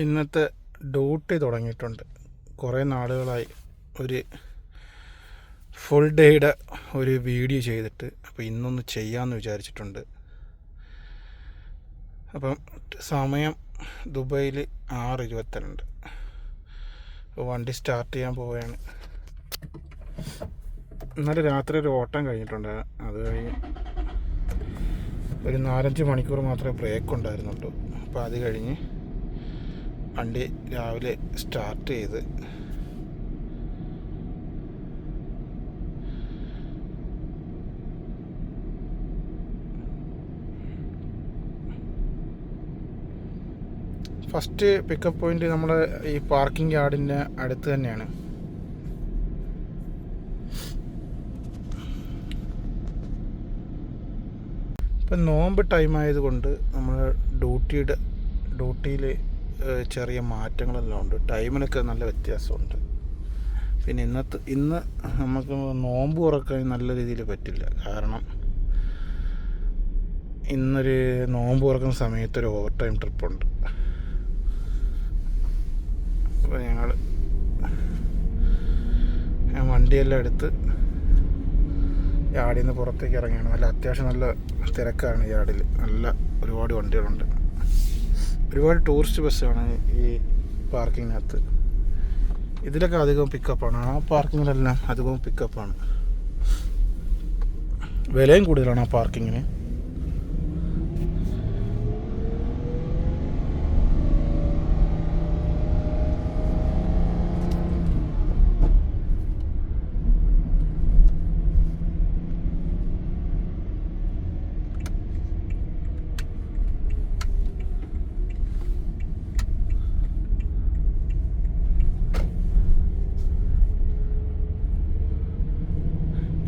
ഇന്നത്തെ ഡ്യൂട്ടി തുടങ്ങിയിട്ടുണ്ട്. കുറേ നാളുകളായി ഒരു ഫുൾ ഡേയുടെ ഒരു വീഡിയോ ചെയ്തിട്ട് അപ്പോൾ ഇന്നൊന്ന് ചെയ്യാമെന്ന് വിചാരിച്ചിട്ടുണ്ട്. അപ്പം സമയം ദുബായിൽ ആറ് ഇരുപത്തിരണ്ട് വണ്ടി സ്റ്റാർട്ട് ചെയ്യാൻ പോവുകയാണ്. ഇന്നലെ രാത്രി ഒരു ഓട്ടം കഴിഞ്ഞിട്ടുണ്ട് അത് കഴിഞ്ഞ് ഒരു നാലഞ്ച് മണിക്കൂർ മാത്രമേ ബ്രേക്ക് ഉണ്ടായിരുന്നുള്ളൂ. അപ്പോൾ അത് കഴിഞ്ഞ് വണ്ടി രാവിലെ സ്റ്റാർട്ട് ചെയ്ത്. ഫസ്റ്റ് പിക്കപ്പ് പോയിന്റ് നമ്മുടെ ഈ പാർക്കിംഗ് യാർഡിന്റെ അടുത്ത് തന്നെയാണ്. ഇപ്പം നോമ്പ് ടൈം ആയതുകൊണ്ട് നമ്മൾ ഡ്യൂട്ടിയുടെ ഡ്യൂട്ടിയിൽ ചെറിയ മാറ്റങ്ങളെല്ലാം ഉണ്ട്. ടൈമിനൊക്കെ നല്ല വ്യത്യാസമുണ്ട്. പിന്നെ ഇന്നത്തെ ഇന്ന് നമുക്ക് നോമ്പ് തുറക്കാൻ നല്ല രീതിയിൽ പറ്റില്ല. കാരണം ഇന്നൊരു നോമ്പ് തുറക്കുന്ന സമയത്ത് ഒരു ഓവർ ടൈം ട്രിപ്പുണ്ട് അപ്പോൾ ഞങ്ങൾ വണ്ടിയെല്ലാം എടുത്ത് യാർഡിൽ നിന്ന് പുറത്തേക്ക് ഇറങ്ങിയാണ്. നല്ല അത്യാവശ്യം നല്ല തിരക്കാണ് യാർഡിൽ നല്ല ഒരുപാട് വണ്ടികളുണ്ട്. ഒരുപാട് ടൂറിസ്റ്റ് ബസ്സാണ് ഈ പാർക്കിങ്ങിനകത്ത് ഇതിലൊക്കെ അധികവും പിക്കപ്പാണ് ആ പാർക്കിങ്ങിലെല്ലാം അധികവും പിക്കപ്പാണ് വിലയും കൂടുതലാണ് ആ പാർക്കിങ്ങിന്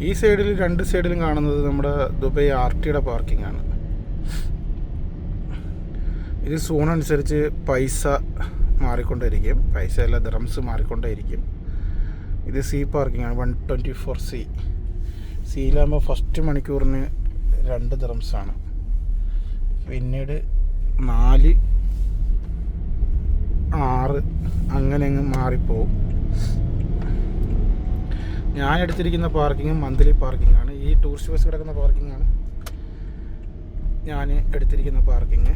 ഈ സൈഡിൽ രണ്ട് സൈഡിലും കാണുന്നത് നമ്മുടെ ദുബൈ ആർ ടിയുടെ പാർക്കിംഗ് ആണ്. ഇത് സോൺ അനുസരിച്ച് പൈസ മാറിക്കൊണ്ടേയിരിക്കും. പൈസ അല്ല ദ്രംസ് മാറിക്കൊണ്ടേയിരിക്കും. ഇത് സി പാർക്കിംഗ് ആണ് വൺ ട്വന്റി ഫോർ സി സിയിലാകുമ്പോൾ ഫസ്റ്റ് മണിക്കൂറിന് രണ്ട് ദ്രംസാണ് പിന്നീട് നാല് ആറ് അങ്ങനെ അങ്ങ് മാറിപ്പോവും. ഞാൻ എടുത്തിരിക്കുന്ന പാർക്കിംഗ് മന്ത്ലി പാർക്കിംഗ് ആണ് ഈ ടൂറിസ്റ്റ് ബസ് കിടക്കുന്ന പാർക്കിംഗ് ആണ് ഞാൻ എടുത്തിരിക്കുന്ന പാർക്കിംഗ്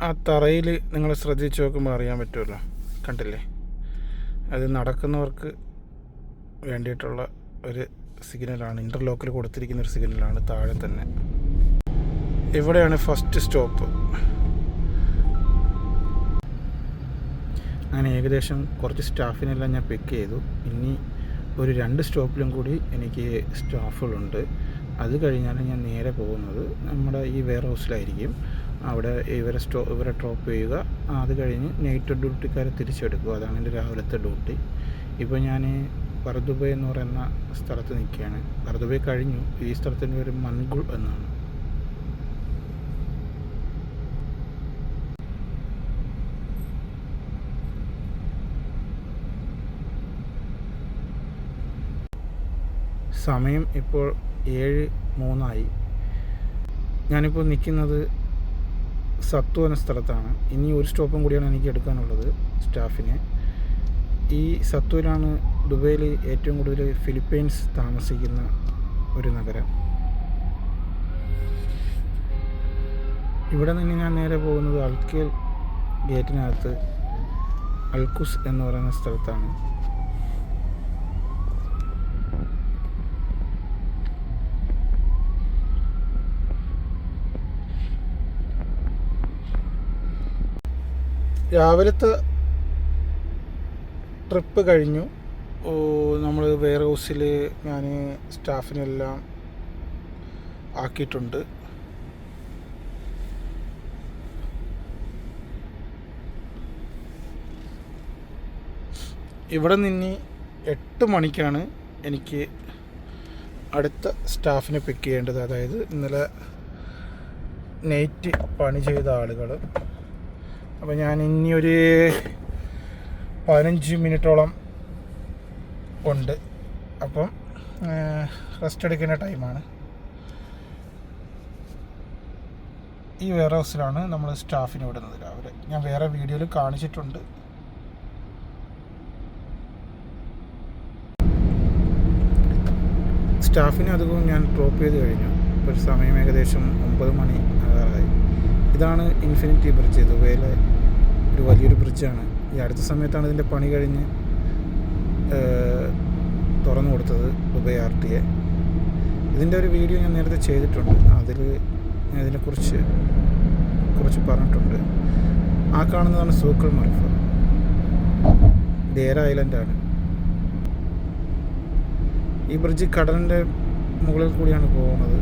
ആ തറയിൽ നിങ്ങൾ ശ്രദ്ധിച്ച് നോക്കുമ്പോൾ അറിയാൻ പറ്റുമല്ലോ. കണ്ടില്ലേ? അത് നടക്കുന്നവർക്ക് വേണ്ടിയിട്ടുള്ള ഒരു സിഗ്നലാണ് ഇന്റർലോക്കിൽ കൊടുത്തിരിക്കുന്ന ഒരു സിഗ്നലാണ് താഴെ തന്നെ. ഇവിടെയാണ് ഫസ്റ്റ് സ്റ്റോപ്പ് അങ്ങനെ ഏകദേശം കുറച്ച് സ്റ്റാഫിനെല്ലാം ഞാൻ പിക്ക് ചെയ്തു. ഇനി ഒരു രണ്ട് സ്റ്റോപ്പിലും കൂടി എനിക്ക് സ്റ്റാഫുകളുണ്ട്. അത് കഴിഞ്ഞാൽ ഞാൻ നേരെ പോകുന്നത്. നമ്മുടെ ഈ വെയർ ഹൗസിലായിരിക്കും അവിടെ ഇവരെ സ്റ്റോ ഇവരെ ഡ്രോപ്പ് ചെയ്യുക. അത് കഴിഞ്ഞ് നൈറ്റ് ഡ്യൂട്ടിക്കാരെ തിരിച്ചെടുക്കുക. അതാണ് എന്റെ രാവിലത്തെ ഡ്യൂട്ടി ഇപ്പോൾ ഞാൻ ബർദുബൈ എന്ന് പറയുന്ന സ്ഥലത്ത് നിൽക്കുകയാണ്. പർദുബ കഴിഞ്ഞു. ഈ സ്ഥലത്തിന്റെ പേര് മൻഗുൾ എന്നാണ്. സമയം ഇപ്പോൾ ഏഴ് മൂന്നായി. ഞാനിപ്പോൾ നിൽക്കുന്നത് സത്തു എന്ന സ്ഥലത്താണ്. ഇനി ഒരു സ്റ്റോപ്പും കൂടിയാണ് എനിക്ക് എടുക്കാനുള്ളത് സ്റ്റാഫിനെ. ഈ സത്തൂരാണ് ദുബൈയിൽ ഏറ്റവും കൂടുതൽ ഫിലിപ്പീൻസ് താമസിക്കുന്ന ഒരു നഗരം. ഇവിടെ നിന്ന് ഞാൻ നേരെ പോകുന്നത് അൽക്കേൽ ഗേറ്റിനകത്ത് അൽക്കുസ് എന്ന് പറയുന്ന സ്ഥലത്താണ്. രാവിലത്തെ ട്രിപ്പ് കഴിഞ്ഞു. നമ്മൾ വെയർ ഹൗസിൽ ഞാൻ സ്റ്റാഫിനെല്ലാം ആക്കിയിട്ടുണ്ട്. ഇവിടെ നിന്ന് എട്ട് മണിക്കാണ് എനിക്ക് അടുത്ത സ്റ്റാഫിനെ പിക്ക് ചെയ്യേണ്ടത്. അതായത് ഇന്നലെ നൈറ്റ് പണി ചെയ്ത ആളുകൾ അപ്പോൾ ഞാൻ ഇനി ഒരു പതിനഞ്ച് മിനിറ്റോളം ഉണ്ട്. അപ്പം റെസ്റ്റ് എടുക്കുന്ന ടൈമാണ് ഈ വെയർ ഹൗസിലാണ് നമ്മൾ സ്റ്റാഫിനെ വിടുന്നത് രാവിലെ. ഞാൻ വേറെ വീഡിയോയിൽ കാണിച്ചിട്ടുണ്ട്. സ്റ്റാഫിനെ അധികവും ഞാൻ ഡ്രോപ്പ് ചെയ്ത് കഴിഞ്ഞു. ഒരു സമയം ഏകദേശം ഒമ്പത് മണി ആകാറായി. ഇതാണ് ഇൻഫിനിറ്റി ബ്രിഡ്ജ് ദുബൈയിലെ ഒരു വലിയൊരു ബ്രിഡ്ജാണ് ഈ അടുത്ത സമയത്താണ് ഇതിന്റെ പണി കഴിഞ്ഞ് തുറന്നു കൊടുത്തത് ദുബൈ ആർ ടി എ. ഇതിന്റെ ഒരു വീഡിയോ ഞാൻ നേരത്തെ ചെയ്തിട്ടുണ്ട്. അതിൽ ഞാൻ ഇതിനെക്കുറിച്ച് കുറിച്ച് പറഞ്ഞിട്ടുണ്ട്. ആ കാണുന്നതാണ് സൂക്കൾ മർഫ. ദേര ഐലൻഡാണ്. ഈ ബ്രിഡ്ജ് കടലിന്റെ മുകളിൽ കൂടിയാണ് പോകുന്നത്.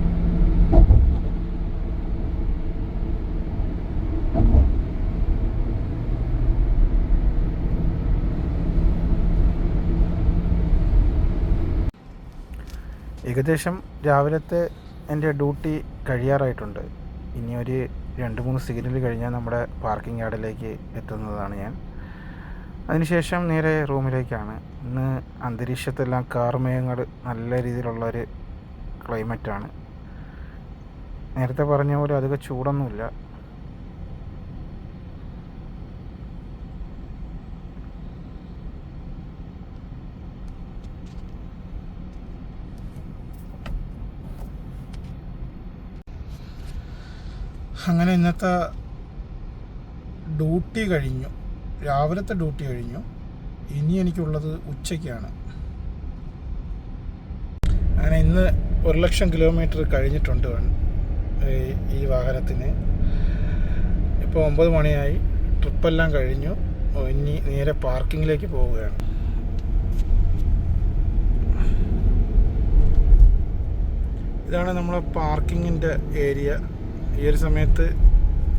ഏകദേശം രാവിലത്തെ എന്റെ ഡ്യൂട്ടി കഴിയാറായിട്ടുണ്ട്. ഇനി ഒരു രണ്ട് മൂന്ന് സിഗ്നൽ കഴിഞ്ഞാൽ നമ്മുടെ പാർക്കിംഗ് യാർഡിലേക്ക് എത്തുന്നതാണ് ഞാൻ. അതിനുശേഷം നേരെ റൂമിലേക്കാണ്. ഇന്ന് അന്തരീക്ഷത്തെല്ലാം കാർമേഘങ്ങൾ നല്ല രീതിയിലുള്ള ഒരു ക്ലൈമറ്റാണ് നേരത്തെ പറഞ്ഞ പോലെ അധികം ചൂടൊന്നുമില്ല. അങ്ങനെ ഇന്നത്തെ ഡ്യൂട്ടി കഴിഞ്ഞു. രാവിലത്തെ ഡ്യൂട്ടി കഴിഞ്ഞു. ഇനി എനിക്കുള്ളത് ഉച്ചയ്ക്കാണ്. അങ്ങനെ ഇന്ന് ഒരു ലക്ഷം കിലോമീറ്റർ കഴിഞ്ഞിട്ടുണ്ട് ഈ വാഹനത്തിന്. ഇപ്പോൾ ഒമ്പത് മണിയായി. ട്രിപ്പെല്ലാം കഴിഞ്ഞു. ഇനി നേരെ പാർക്കിങ്ങിലേക്ക് പോവുകയാണ്. ഇതാണ് നമ്മളെ പാർക്കിങ്ങിന്റെ ഏരിയ. ഈ ഒരു സമയത്ത്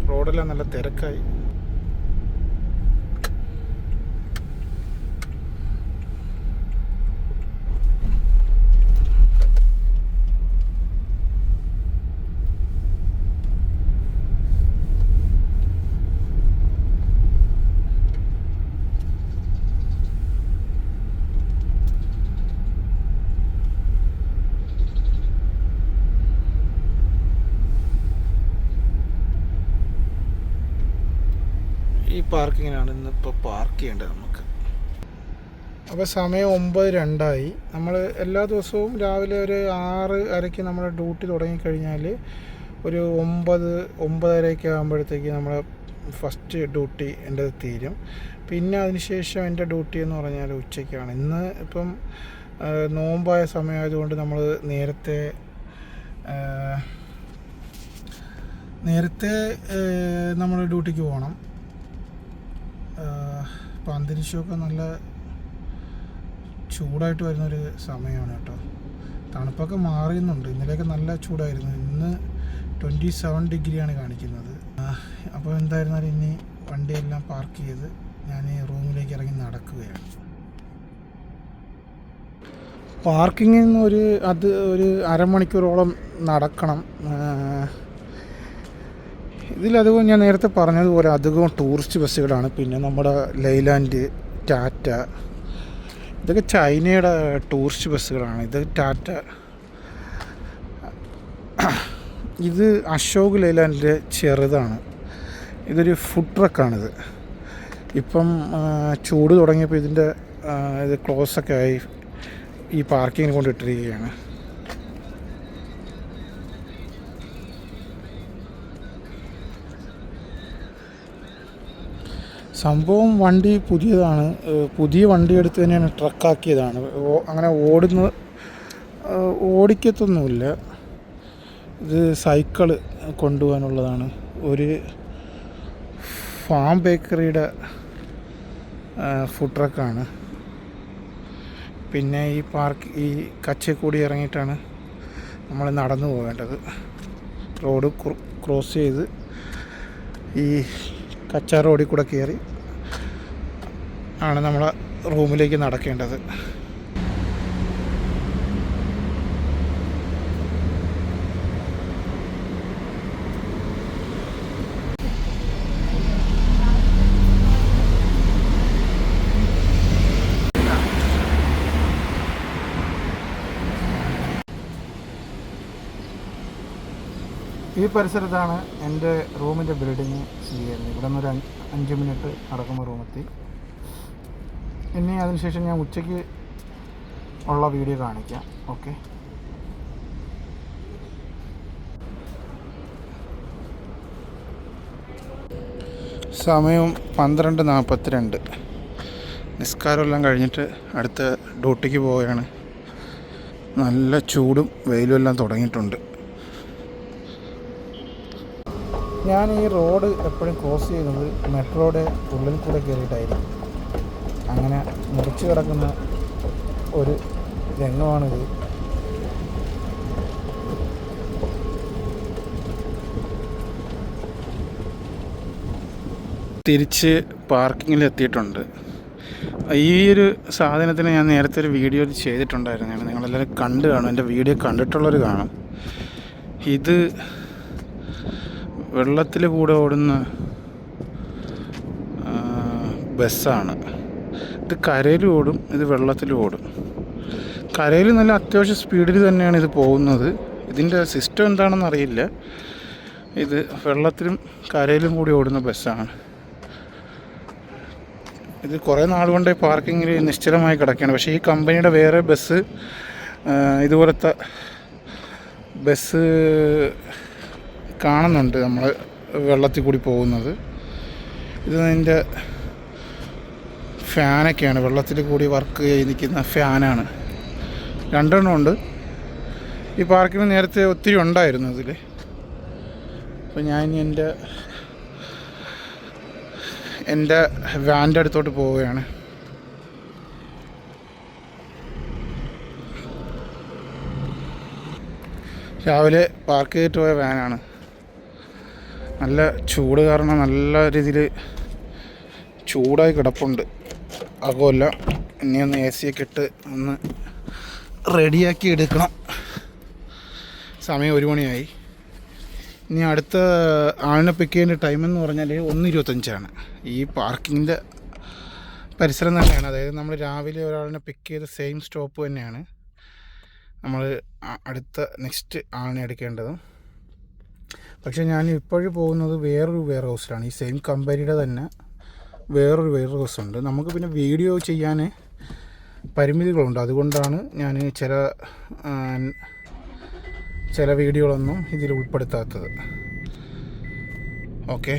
റോഡെല്ലാം നല്ല തിരക്കായി ഈ പാർക്കിങ്ങിനാണ് ഇന്നിപ്പോൾ പാർക്ക് ചെയ്യേണ്ടത് നമുക്ക്. അപ്പോൾ സമയം ഒമ്പത് രണ്ടായി. നമ്മൾ എല്ലാ ദിവസവും രാവിലെ ഒരു ആറ് അരയ്ക്ക് നമ്മുടെ ഡ്യൂട്ടി തുടങ്ങിക്കഴിഞ്ഞാൽ ഒരു ഒമ്പത് ഒമ്പതരയൊക്കെ ആകുമ്പോഴത്തേക്ക് നമ്മൾ ഫസ്റ്റ് ഡ്യൂട്ടി എന്റെ തീരും. പിന്നെ അതിനുശേഷം എന്റെ ഡ്യൂട്ടി എന്ന് പറഞ്ഞാൽ ഉച്ചയ്ക്കാണ്. ഇന്ന് ഇപ്പം നോമ്പായ സമയമായതുകൊണ്ട് നമ്മൾ നേരത്തെ നേരത്തെ നമ്മൾ ഡ്യൂട്ടിക്ക് പോകണം. ഇപ്പം അന്തരീക്ഷമൊക്കെ നല്ല ചൂടായിട്ട് വരുന്നൊരു സമയമാണ് കേട്ടോ. തണുപ്പൊക്കെ മാറിയുന്നുണ്ട്. ഇന്നലെയൊക്കെ നല്ല ചൂടായിരുന്നു. ഇന്ന് ട്വന്റി സെവൻ ഡിഗ്രിയാണ് കാണിക്കുന്നത്. അപ്പോൾ എന്തായിരുന്നാലും ഇനി വണ്ടിയെല്ലാം പാർക്ക് ചെയ്ത് ഞാൻ റൂമിലേക്ക് ഇറങ്ങി നടക്കുകയാണ്. പാർക്കിങ്ങിൽ നിന്ന് ഒരു അത് ഒരു അരമണിക്കൂറോളം നടക്കണം. ഇതിലധികം ഞാൻ നേരത്തെ പറഞ്ഞതുപോലെ അധികവും ടൂറിസ്റ്റ് ബസ്സുകളാണ്. പിന്നെ നമ്മുടെ ലൈലാൻഡ് ടാറ്റ ഇതൊക്കെ ചൈനയുടെ ടൂറിസ്റ്റ് ബസ്സുകളാണ്. ഇത് ടാറ്റ ഇത് അശോക് ലൈലാൻഡിന്റെ ചെറുതാണ്. ഇതൊരു ഫുഡ് ട്രക്കാണിത് ഇപ്പം ചൂട് തുടങ്ങിയപ്പോൾ ഇതിന്റെ ഇത് ക്ലോസൊക്കെ ആയി. ഈ പാർക്കിങ്ങിന് കൊണ്ടിട്ടിരിക്കുകയാണ് സംഭവം വണ്ടി പുതിയതാണ്. പുതിയ വണ്ടി എടുത്ത് തന്നെയാണ് ട്രക്കാക്കിയതാണ്. അങ്ങനെ ഓടുന്ന ഓടിക്കത്തൊന്നുമില്ല. ഇത് സൈക്കിൾ കൊണ്ടുപോകാനുള്ളതാണ്. ഒരു ഫാം ബേക്കറിയുടെ ഫുഡ് ട്രക്കാണ്. പിന്നെ ഈ പാർക്ക് ഈ കച്ചേക്കൂടി ഇറങ്ങിയിട്ടാണ് നമ്മൾ നടന്നു പോകേണ്ടത്. റോഡ് ക്രോ- ക്രോസ് ചെയ്ത് ഈ കച്ച റോഡിൽ കൂടെ കയറി ആണ് നമ്മൾ റൂമിലേക്ക് നടക്കേണ്ടത്. പരിസരത്താണ് എന്റെ റൂമിന്റെ ബിൽഡിങ് സ്ഥിതി ചെയ്യുന്നത് ഇവിടെ നിന്ന് ഒരു അഞ്ച് മിനിറ്റ് നടക്കുമ്പോൾ റൂമെത്തി ഇനി അതിനുശേഷം ഞാൻ ഉച്ചയ്ക്ക് ഉള്ള വീഡിയോ കാണിക്കാം. ഓക്കെ സമയം പന്ത്രണ്ട് നാൽപ്പത്തിരണ്ട്. നിസ്കാരമെല്ലാം കഴിഞ്ഞിട്ട് അടുത്ത ഡ്യൂട്ടിക്ക് പോവുകയാണ്. നല്ല ചൂടും വെയിലും എല്ലാം തുടങ്ങിയിട്ടുണ്ട്. ഞാൻ ഈ റോഡ് എപ്പോഴും ക്രോസ് ചെയ്യുന്നത് മെട്രോയുടെ ഉള്ളിൽ കൂടെ കയറിയിട്ടായിരിക്കും. അങ്ങനെ മുറിച്ച് കിടക്കുന്ന ഒരു രംഗമാണിത്. തിരിച്ച് പാർക്കിങ്ങിൽ എത്തിയിട്ടുണ്ട്. ഈ ഒരു സാധനത്തിന് ഞാൻ നേരത്തെ ഒരു വീഡിയോ ചെയ്തിട്ടുണ്ടായിരുന്നു. നിങ്ങളെല്ലാവരും കണ്ടു കാണും. എന്റെ വീഡിയോ കണ്ടിട്ടുള്ളവർ കാണും. ഇത് വെള്ളത്തിൽ കൂടെ ഓടുന്ന ബസ്സാണ്. ഇത് കരയിലും ഓടും ഇത് വെള്ളത്തിലും ഓടും. കരയിൽ നല്ല അത്യാവശ്യം സ്പീഡിൽ തന്നെയാണ് ഇത് പോകുന്നത്. ഇതിന്റെ സിസ്റ്റം എന്താണെന്ന് അറിയില്ല. ഇത് വെള്ളത്തിലും കരയിലും കൂടി ഓടുന്ന ബസ്സാണ്. ഇത് കുറേ നാൾ കൊണ്ട് പാർക്കിങ്ങിൽ നിശ്ചലമായി കിടക്കുകയാണ്. പക്ഷേ ഈ കമ്പനിയുടെ വേറെ ബസ് ഇതുപോലത്തെ ബസ് കാണുന്നുണ്ട് നമ്മൾ വെള്ളത്തിൽ കൂടി പോകുന്നത്. ഇത് അതിന്റെ ഫാനൊക്കെയാണ്. വെള്ളത്തിൽ കൂടി വർക്ക് ചെയ്ത് നിൽക്കുന്ന ഫാനാണ്. രണ്ടെണ്ണം ഉണ്ട്. ഈ പാർക്കിന് നേരത്തെ ഒത്തിരി ഉണ്ടായിരുന്നു അതിൽ അപ്പോൾ ഞാൻ എന്റെ എന്റെ വാന്റെ അടുത്തോട്ട് പോവുകയാണ്. രാവിലെ പാർക്ക് ചെയ്തിട്ട് പോയ വാനാണ്. നല്ല ചൂട് കാരണം നല്ല രീതിയിൽ ചൂടായി കിടപ്പുണ്ട്. അകമല്ല ഇനി ഒന്ന് എ സി ഒക്കെ ഇട്ട് ഒന്ന് റെഡിയാക്കി എടുക്കണം. സമയം ഒരു മണിയായി. ഇനി അടുത്ത ആളിനെ പിക്ക് ചെയ്യേണ്ട ടൈം എന്ന് പറഞ്ഞാൽ ഒന്ന് ഇരുപത്തഞ്ചാണ്. ഈ പാർക്കിങ്ങിന്റെ പരിസരം തന്നെയാണ്. അതായത് നമ്മൾ രാവിലെ ഒരാളിനെ പിക്ക് ചെയ്ത സെയിം സ്റ്റോപ്പ് തന്നെയാണ്. നമ്മൾ അടുത്ത നെക്സ്റ്റ് ആളിനെ എടുക്കേണ്ടതും. പക്ഷേ ഞാൻ ഇപ്പോഴും പോകുന്നത് വേറൊരു വെയർ ഹൗസിലാണ് ഈ സെയിം കമ്പനിയുടെ തന്നെ വേറൊരു വെയർ ഹൗസ് ഉണ്ട്. നമുക്ക് പിന്നെ വീഡിയോ ചെയ്യാൻ പരിമിതികളുണ്ട്. അതുകൊണ്ടാണ് ഞാൻ ചില ചില വീഡിയോകളൊന്നും ഇതിൽ ഉൾപ്പെടുത്താത്തത്. ഓക്കെ.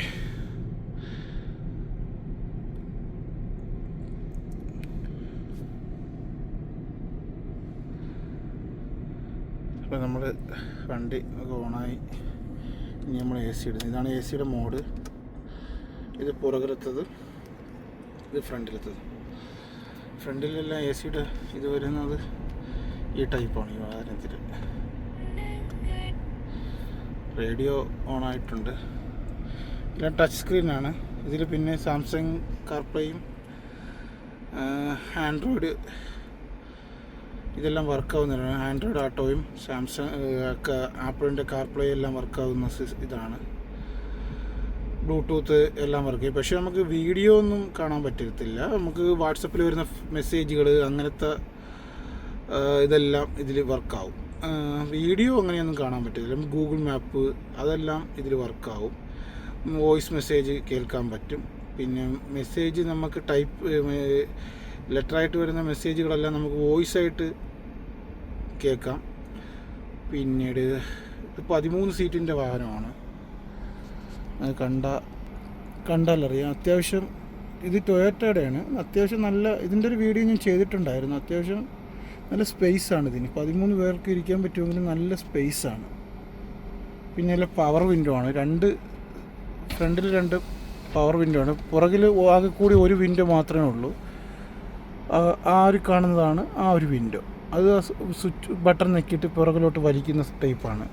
അപ്പോൾ നമ്മൾ വണ്ടി ഓണായി. ഇനി നമ്മൾ എ സി ഇടുന്നത്. ഇതാണ് എ സിയുടെ മോഡ് ഇത് പുറകിലത്തത് ഇത് ഫ്രണ്ടിലത്തത്. ഫ്രണ്ടിലെല്ലാം എ സിയുടെ ഇത് വരുന്നത് ഈ ടൈപ്പാണ് ഈ വാഹനത്തിൽ റേഡിയോ ഓൺ ആയിട്ടുണ്ട്. എല്ലാം ടച്ച് സ്ക്രീനാണ് ഇതിൽ പിന്നെ സാംസങ് കാർപ്ലേയും ആൻഡ്രോയിഡ് ഇതെല്ലാം വർക്കാവുന്നതാണ് ആൻഡ്രോയിഡ് ആട്ടോയും സാംസങ് ആപ്പിളിന്റെ കാർപ്ലേ എല്ലാം വർക്കാവുന്ന ഇതാണ്. ബ്ലൂടൂത്ത് എല്ലാം വർക്ക് ചെയ്യും. പക്ഷേ നമുക്ക് വീഡിയോ ഒന്നും കാണാൻ പറ്റത്തില്ല. നമുക്ക് വാട്സപ്പിൽ വരുന്ന മെസ്സേജുകൾ അങ്ങനത്തെ ഇതെല്ലാം ഇതിൽ വർക്കാവും വീഡിയോ അങ്ങനെയൊന്നും കാണാൻ പറ്റില്ല ഗൂഗിൾ മാപ്പ് അതെല്ലാം ഇതിൽ വർക്കാവും വോയിസ് മെസ്സേജ് കേൾക്കാൻ പറ്റും. പിന്നെ മെസ്സേജ് നമുക്ക് ടൈപ്പ് ലെറ്ററായിട്ട് വരുന്ന മെസ്സേജുകളെല്ലാം നമുക്ക് വോയിസ് ആയിട്ട് കേൾക്കാം. പിന്നീട് ഇത് പതിമൂന്ന് സീറ്റിന്റെ വാഹനമാണ്. അത് കണ്ട കണ്ടാലറിയാം അത്യാവശ്യം ഇത് ടൊയറ്റയുടെയാണ് അത്യാവശ്യം നല്ല ഇതിന്റെ ഒരു വീഡിയോ ഞാൻ ചെയ്തിട്ടുണ്ടായിരുന്നു. അത്യാവശ്യം നല്ല സ്പേസ് ആണ് ഇതിന്. പതിമൂന്ന് പേർക്ക് ഇരിക്കാൻ പറ്റുമെങ്കിൽ നല്ല സ്പേസ് ആണ്. പിന്നെ നല്ല പവർ വിൻഡോ ആണ്. രണ്ട് ഫ്രണ്ടിൽ രണ്ട് പവർ വിൻഡോ ആണ്. പുറകിൽ ആകെ കൂടി ഒരു വിൻഡോ മാത്രമേ ഉള്ളൂ. ആ- ഒരു കാണുന്നതാണ് ആ ഒരു വിൻഡോ അത് സ്വിച്ച് ബട്ടൺ നെക്കിയിട്ട് പുറകിലോട്ട് വലിക്കുന്ന ടൈപ്പാണ്.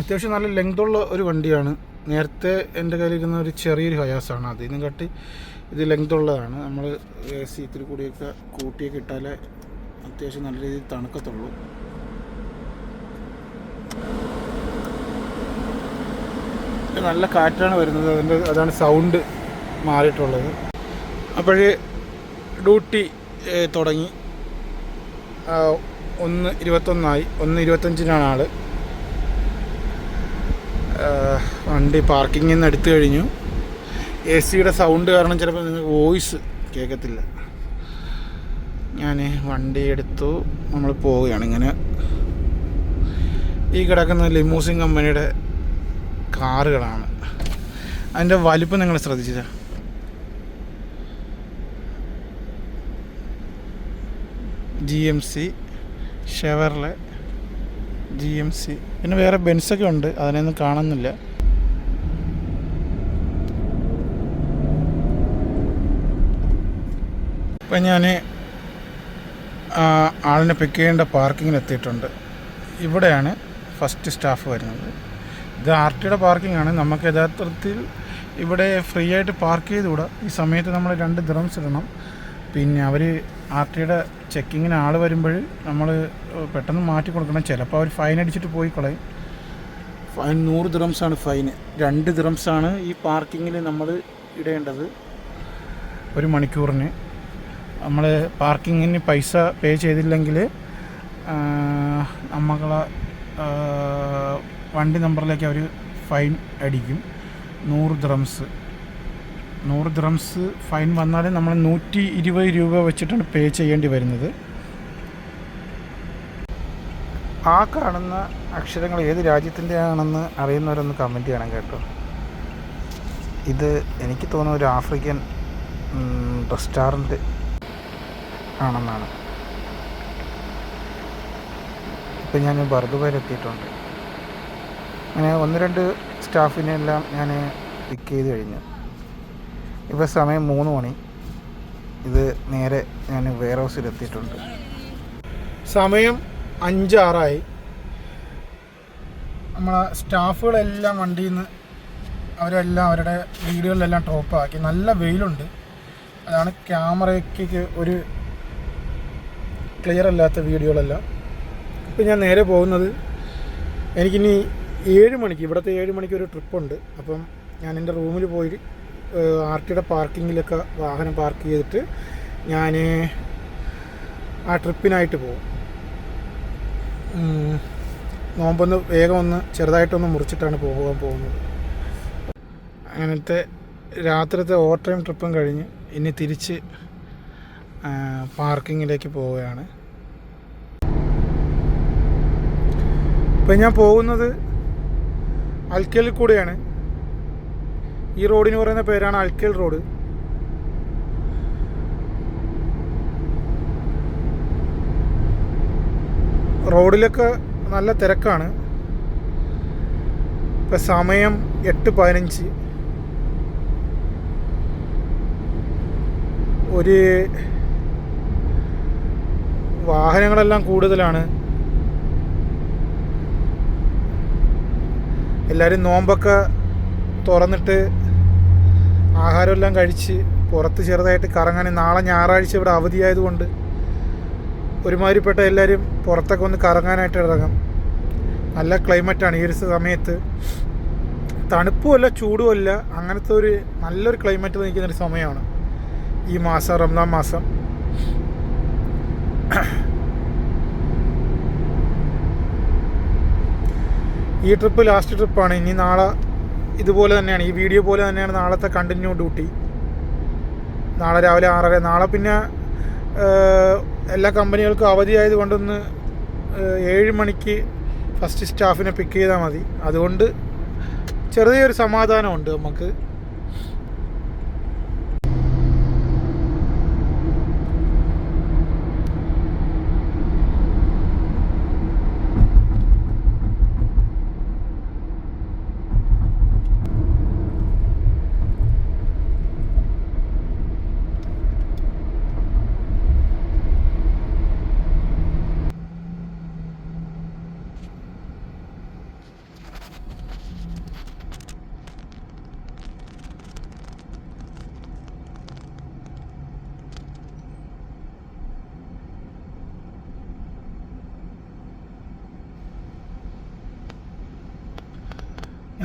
അത്യാവശ്യം നല്ല ലെങ്തുള്ള ഒരു വണ്ടിയാണ്. നേരത്തെ എന്റെ കയ്യിലിരുന്ന ഒരു ചെറിയൊരു ഹയാസാണ് അതിനും കാട്ടി ഇത് ലെങ്തുള്ളതാണ്. നമ്മൾ എ സി ഇത്തിരി കൂടിയൊക്കെ കൂട്ടിയൊക്കെ ഇട്ടാലേ അത്യാവശ്യം നല്ല രീതിയിൽ തണുക്കത്തുള്ളൂ. നല്ല കാറ്റാണ് വരുന്നത്. അതിന്റെ അതാണ് സൗണ്ട് മാറിയിട്ടുള്ളത്. അപ്പോഴേ ഡ്യൂട്ടി തുടങ്ങി. ഒന്ന് ഇരുപത്തൊന്നായി. ഒന്ന് ഇരുപത്തഞ്ചിനാണ് ആൾ വണ്ടി പാർക്കിങ്ങിൽ നിന്ന് എടുത്തു കഴിഞ്ഞു. എ സിയുടെ സൗണ്ട് കാരണം ചിലപ്പോൾ നിങ്ങൾക്ക് വോയിസ് കേൾക്കത്തില്ല ഞാൻ വണ്ടി എടുത്തു നമ്മൾ പോവുകയാണ് ഇങ്ങനെ. ഈ കിടക്കുന്ന ലിമൂസിൻ കമ്പനിയുടെ കാറുകളാണ്. അതിന്റെ വലിപ്പം നിങ്ങൾ ശ്രദ്ധിച്ചില്ല G M C Chevrolet G M C പിന്നെ വേറെ ബെൻസൊക്കെ ഉണ്ട്. അതിനൊന്നും കാണുന്നില്ല. ഇപ്പം ഞാൻ ആളിനെ പിക്ക് ചെയ്യേണ്ട പാർക്കിങ്ങിൽ എത്തിയിട്ടുണ്ട്. ഇവിടെയാണ് ഫസ്റ്റ് സ്റ്റാഫ് വരുന്നത്. ഇത് ആർ ടിയുടെ പാർക്കിംഗ് ആണ്. നമുക്ക് യഥാർത്ഥത്തിൽ ഇവിടെ ഫ്രീ ആയിട്ട് പാർക്ക് ചെയ്തുകൂടാ. ഈ സമയത്ത് നമ്മൾ രണ്ട് ദ്രംസ് ഇടണം. പിന്നെ അവർ ആർ ടിയുടെ ചെക്കിങ്ങിന് ആൾ വരുമ്പോൾ നമ്മൾ പെട്ടെന്ന് മാറ്റി കൊടുക്കണം. ചിലപ്പോൾ അവർ ഫൈൻ അടിച്ചിട്ട് പോയി കളയും. ഫൈൻ നൂറ് ദ്രംസാണ് ഫൈന്. രണ്ട് ദ്രംസാണ് ഈ പാർക്കിങ്ങിൽ നമ്മൾ ഇടേണ്ടത്. ഒരു മണിക്കൂറിന്. നമ്മൾ പാർക്കിങ്ങിന് പൈസ പേ ചെയ്തില്ലെങ്കിൽ നമ്മളെ വണ്ടി നമ്പറിലേക്ക് അവർ ഫൈൻ അടിക്കും. നൂറ് ദ്രംസ് നൂറ് ദ്രംസ് ഫൈൻ വന്നാൽ നമ്മൾ നൂറ്റി ഇരുപത് രൂപ വെച്ചിട്ടാണ് പേ ചെയ്യേണ്ടി വരുന്നത്. ആ കാണുന്ന അക്ഷരങ്ങൾ ഏത് രാജ്യത്തിന്റെ ആണെന്ന് അറിയുന്നവരൊന്ന് കമന്റ് ചെയ്യണം കേട്ടോ. ഇത് എനിക്ക് തോന്നുന്ന ഒരു ആഫ്രിക്കൻ റെസ്റ്റോറന്റ് ആണെന്നാണ്. ഇപ്പം ഞാൻ ബർദുബയിലെത്തിയിട്ടുണ്ട് അങ്ങനെ ഒന്ന് രണ്ട് സ്റ്റാഫിനെല്ലാം ഞാൻ പിക്ക് ചെയ്ത് കഴിഞ്ഞു. ഇപ്പോൾ സമയം മൂന്ന് മണി. ഇത് നേരെ ഞാൻ വെയർ ഹൗസിൽ എത്തിയിട്ടുണ്ട് സമയം അഞ്ചാറായി. നമ്മളെ സ്റ്റാഫുകളെല്ലാം വണ്ടിയിൽ നിന്ന് അവരെല്ലാം അവരുടെ വീടുകളിലെല്ലാം ടോപ്പാക്കി നല്ല വെയിലുണ്ട്. അതാണ് ക്യാമറയ്ക്ക് ഒരു ക്ലിയർ അല്ലാത്ത വീഡിയോകളെല്ലാം. ഇപ്പം ഞാൻ നേരെ പോകുന്നത് എനിക്കിനി ഏഴ് മണിക്ക് ഇവിടുത്തെ ഏഴ് മണിക്ക് ഒരു ട്രിപ്പുണ്ട് അപ്പം ഞാൻ എന്റെ റൂമിൽ പോയി ആർ ടിയുടെ പാർക്കിങ്ങിലൊക്കെ വാഹനം പാർക്ക് ചെയ്തിട്ട് ഞാൻ ആ ട്രിപ്പിനായിട്ട് പോകും നോമ്പൊന്ന് വേഗം ഒന്ന് ചെറുതായിട്ടൊന്ന് മുറിച്ചിട്ടാണ് പോകാൻ പോകുന്നത്. അങ്ങനത്തെ രാത്രിത്തെ ഓവർ ടൈം ട്രിപ്പും കഴിഞ്ഞ് ഇനി തിരിച്ച് പാർക്കിങ്ങിലേക്ക് പോവുകയാണ്. ഇപ്പം ഞാൻ പോകുന്നത് അൽക്കലിൽ കൂടെയാണ് ഈ റോഡിന് പറയുന്ന പേരാണ് അൽക്കൽ റോഡ്. റോഡിലൊക്കെ നല്ല തിരക്കാണ്. ഇപ്പം സമയം എട്ട് പതിനഞ്ച്. ഒരു വാഹനങ്ങളെല്ലാം കൂടുതലാണ്. എല്ലാവരും നോമ്പൊക്കെ തുറന്നിട്ട് ആഹാരമെല്ലാം കഴിച്ച് പുറത്ത് ചെറുതായിട്ട് കറങ്ങാൻ നാളെ ഞായറാഴ്ച ഇവിടെ അവധിയായതുകൊണ്ട് ഒരുമാതിരിപ്പെട്ട എല്ലാവരും പുറത്തൊക്കെ ഒന്ന് കറങ്ങാനായിട്ട് ഇറങ്ങാം. നല്ല ക്ലൈമറ്റാണ് ഈ ഒരു സമയത്ത്. തണുപ്പുമല്ല ചൂടുമല്ല അങ്ങനത്തെ ഒരു നല്ലൊരു ക്ലൈമറ്റ് നിൽക്കുന്നൊരു സമയമാണ് ഈ മാസം റംസാൻ മാസം. ഈ ട്രിപ്പ് ലാസ്റ്റ് ട്രിപ്പാണ്. ഇനി നാളെ ഇതുപോലെ തന്നെയാണ്. ഈ വീഡിയോ പോലെ തന്നെയാണ് നാളത്തെ കണ്ടിന്യൂ ഡ്യൂട്ടി നാളെ രാവിലെ ആറര. നാളെ പിന്നെ എല്ലാ കമ്പനികൾക്കും അവധിയായത് കൊണ്ടൊന്ന് ഏഴ് മണിക്ക് ഫസ്റ്റ് സ്റ്റാഫിനെ പിക്ക് ചെയ്താൽ മതി. അതുകൊണ്ട് ചെറിയൊരു സമാധാനമുണ്ട് നമുക്ക്.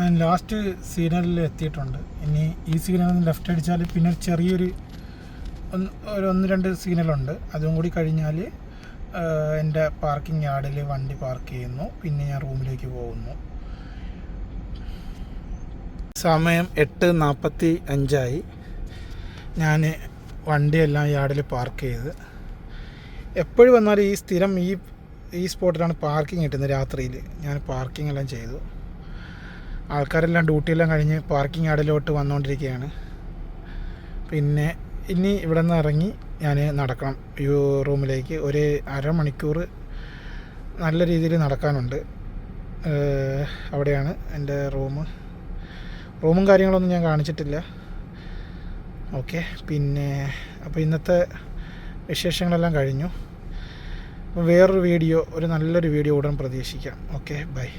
ഞാൻ ലാസ്റ്റ് സീനറിൽ എത്തിയിട്ടുണ്ട്. ഇനി ഈ സീനറിൽ നിന്ന് ലെഫ്റ്റ് അടിച്ചാൽ പിന്നെ ചെറിയൊരു ഒന്ന് ഒരു ഒന്ന് രണ്ട് സീനലുണ്ട് അതും കൂടി കഴിഞ്ഞാൽ എന്റെ പാർക്കിംഗ് യാർഡിൽ വണ്ടി പാർക്ക് ചെയ്യുന്നു. പിന്നെ ഞാൻ റൂമിലേക്ക് പോകുന്നു. സമയം എട്ട് നാൽപ്പത്തി അഞ്ചായി. ഞാൻ വണ്ടിയെല്ലാം യാർഡിൽ പാർക്ക് ചെയ്ത്. എപ്പോഴും വന്നാലും ഈ സ്ഥിരം ഈ ഈ സ്പോട്ടിലാണ് പാർക്കിംഗ് കിട്ടുന്നത് രാത്രിയിൽ. ഞാൻ പാർക്കിംഗ് എല്ലാം ചെയ്തു. ആൾക്കാരെല്ലാം ഡ്യൂട്ടിയെല്ലാം കഴിഞ്ഞ് പാർക്കിംഗ് ആടിലോട്ട് വന്നുകൊണ്ടിരിക്കുകയാണ്. പിന്നെ ഇനി ഇവിടെ നിന്ന് ഇറങ്ങി ഞാൻ നടക്കണം. ഈ റൂമിലേക്ക് ഒരു അരമണിക്കൂർ നല്ല രീതിയിൽ നടക്കാനുണ്ട്. അവിടെയാണ് എന്റെ റൂം. റൂമും കാര്യങ്ങളൊന്നും ഞാൻ കാണിച്ചിട്ടില്ല. ഓക്കെ പിന്നെ അപ്പോൾ ഇന്നത്തെ വിശേഷങ്ങളെല്ലാം കഴിഞ്ഞു. വേറൊരു വീഡിയോ ഒരു നല്ലൊരു വീഡിയോ ഉടൻ പ്രതീക്ഷിക്കാം. Okay bye.